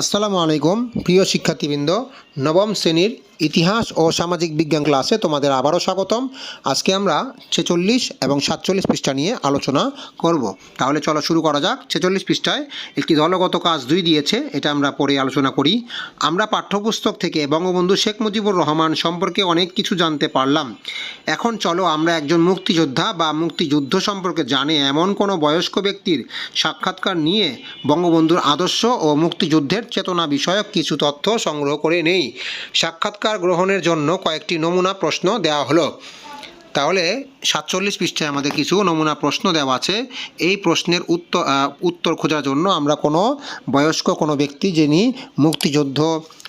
আসসালামু আলাইকুম প্রিয় শিক্ষার্থীবৃন্দ নবম শ্রেণির ইতিহাস ও সামাজিক বিজ্ঞান ক্লাসে তোমাদের আবারও স্বাগতম। আজকে আমরা ছেচল্লিশ এবং সাতচল্লিশ পৃষ্ঠা নিয়ে আলোচনা করব। তাহলে চলো শুরু করা যাক। ছেচল্লিশ পৃষ্ঠায় একটি দলগত কাজ দুই দিয়েছে, এটা আমরা পরে আলোচনা করি। আমরা পাঠ্যপুস্তক থেকে বঙ্গবন্ধু শেখ মুজিবুর রহমান সম্পর্কে অনেক কিছু জানতে পারলাম। এখন চলো আমরা একজন মুক্তিযোদ্ধা বা মুক্তিযুদ্ধ সম্পর্কে জানে এমন কোনো বয়স্ক ব্যক্তির সাক্ষাৎকার নিয়ে বঙ্গবন্ধুর আদর্শ ও মুক্তিযুদ্ধের চেতনা বিষয়ক কিছু তথ্য সংগ্রহ করে নেই। সাক্ষাৎকার গ্রহণের জন্য কয়েকটি নমুনা প্রশ্ন দেওয়া হলো। তাহলে সাতচল্লিশ পৃষ্ঠায় আমাদের কিছু নমুনা প্রশ্ন দেওয়া আছে। এই প্রশ্নের উত্তর উত্তর খোঁজার জন্য আমরা কোনো বয়স্ক কোনো ব্যক্তি যিনি মুক্তিযুদ্ধ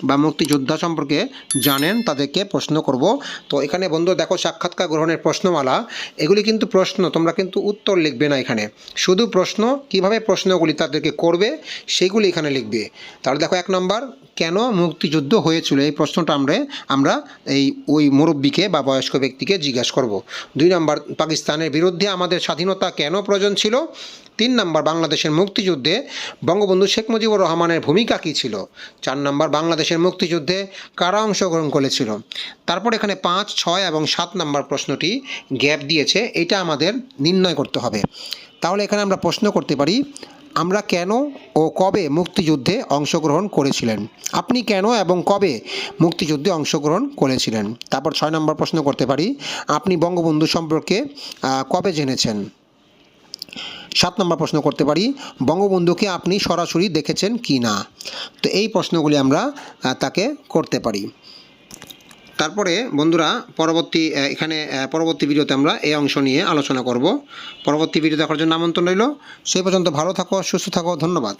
বা মুক্তিযোদ্ধা সম্পর্কে জানেন তাদেরকে প্রশ্ন করব। তো এখানে বন্ধু দেখো সাক্ষাৎকার গ্রহণের প্রশ্নমালা। এগুলি কিন্তু প্রশ্ন, তোমরা কিন্তু উত্তর লিখবে না এখানে। শুধু প্রশ্ন, কীভাবে প্রশ্নগুলি তাদেরকে করবে সেগুলি এখানে লিখবে। তাহলে দেখো এক নম্বর, কেন মুক্তিযুদ্ধ হয়েছিল? এই প্রশ্নটা আমরা আমরা এই ওই মুরব্বীকে বা বয়স্ক ব্যক্তিকে জিজ্ঞাসা করব। দুই নম্বর, পাকিস্তানের বিরুদ্ধে আমাদের স্বাধীনতা কেন প্রয়োজন ছিল? তিন নম্বর, বাংলাদেশের মুক্তিযুদ্ধে বঙ্গবন্ধু শেখ মুজিবুর রহমানের ভূমিকা কী ছিল? চার নম্বর, বাংলাদেশের মুক্তিযুদ্ধে কারা অংশগ্রহণ করেছিল? তারপর এখানে পাঁচ, ছয় এবং সাত নম্বর প্রশ্নটি গ্যাপ দিয়েছে। এটা আমাদের নির্ণয় করতে হবে। তাহলে এখানে আমরা প্রশ্ন করতে পারি আমরা কেন ও কবে মুক্তিযুদ্ধে অংশগ্রহণ করেছিলেন? আপনি কেন এবং কবে মুক্তিযুদ্ধে অংশগ্রহণ করেছিলেন? তারপর ছয় নম্বর প্রশ্ন করতে পারি। আপনি বঙ্গবন্ধু সম্পর্কে কবে জেনেছেন? সাত নম্বর প্রশ্ন করতে পারি। বঙ্গবন্ধুকে আপনি সরাসরি দেখেছেন কি না তো এই প্রশ্নগুলি আমরা তাকে করতে পারি। তারপরে বন্ধুরা পরবর্তী এখানে পরবর্তী ভিডিওতে আমরা এই অংশ নিয়ে আলোচনা করব। পরবর্তী ভিডিও দেখার জন্য আমন্ত্রণ রইল। সেই পর্যন্ত ভালো থাকো, সুস্থ থাকো, ধন্যবাদ।